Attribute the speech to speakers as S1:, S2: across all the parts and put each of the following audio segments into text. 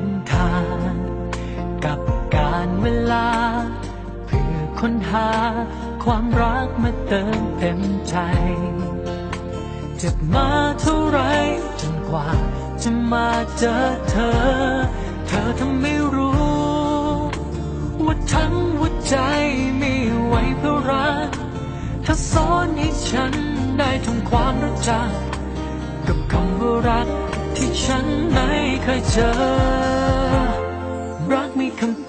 S1: งทางกับการเวลา เพื่อค้นหาความรักมาเติมเต็มใจ เจ็บมาเท่าไรจนกว่าจะมาเจอเธอ เธอทำไม่รู้ ว่าทั้งหัวใจมีไวเพื่อรักเธอสอนให้ฉันได้ทำความรู้จัก กับคำว่ารักที่ฉันไม่เคยเจอ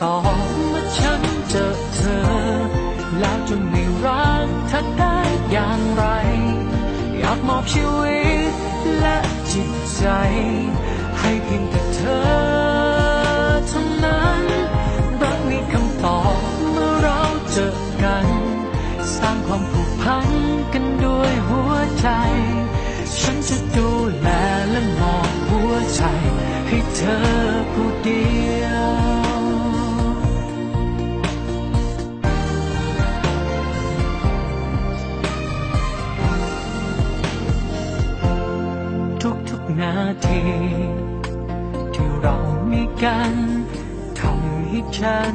S1: ตอเมื่อฉันเจอเธอ แล้วจะไม่รักเธอได้อย่างไร อยากมอบชีวิตและจิตใจ ให้เพียงแต่เธอเท่านั้นรักมีคำตอบเมื่อเราเจอกัน สร้างความผูกพันกันด้วยหัวใจ ฉันจะดูแลและมอบหัวใจ ให้เธอผู้าที ที่เรามีกันทำให้ฉัน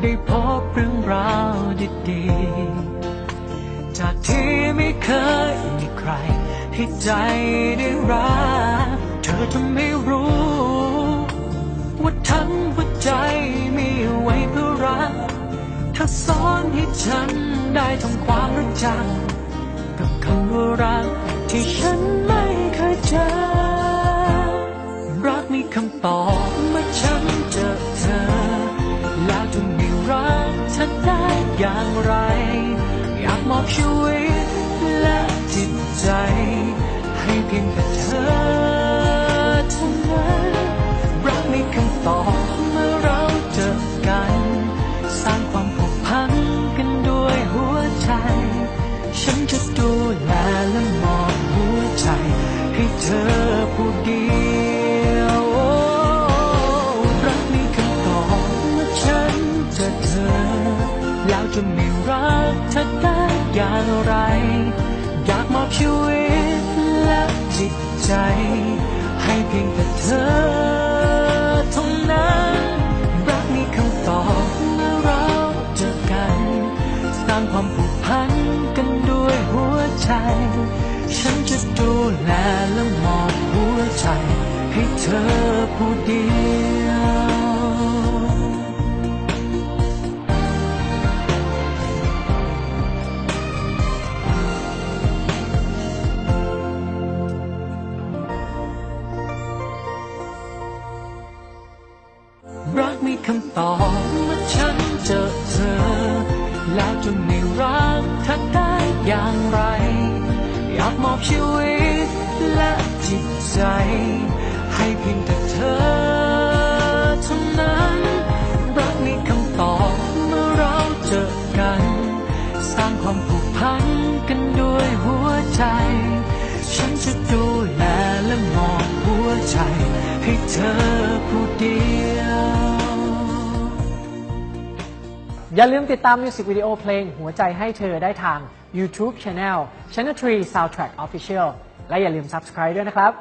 S1: ได้พบเรื่องราวดีๆ จากที่ไม่เคยมีใคร ให้ใจได้รัก เธอทำให้รู้ ว่าทั้งหัวใจมีไว้เพื่อรักเธอสอนให้ฉันได้ทำความรู้จัก กับคำว่ารักที่ฉัน ชีวิตและจิตใจ ให้เพียงแต่เธอเท่านั้น รักมีคำตอบเมื่อเราเจอกัน สร้างความผูกพันกันด้วยหัวใจ ฉันจะดูแลและมอบหัวใจ ให้เธอผู้เดียวรักมีคำตอบเมื่อฉันเจอเธอ แล้วจะไม่รักเธอ อย่างไร อยากมอบชีวิตและจิตใจ ให้เพียงแต่เธอเท่านั้นรักมีคำตอบเมื่อเราเจอกันสร้างความผูกพันกันด้วยหัวใจ ฉันจะดูแลและมอบหัวใจ ให้เธอผู้เดียว คำตอบเมื่อฉันเจอเธอ แล้วจะไม่รักเธอได้อย่างไร อยากมอบชีวิตและจิตใจ ให้เพียงแต่เธอเท่านั้นรักมีคำตอบเมื่อเราเจอกัน สร้างความผูกพันกันด้วยหัวใจ ฉันจะดูแลและมอบหัวใจให้เธอ
S2: อย่าลืมติดตามมิวสิกวิดีโอเพลงหัวใจให้เธอได้ทาง YouTube Channel Channel 3 Soundtrack Official และอย่าลืม Subscribe ด้วยนะครับ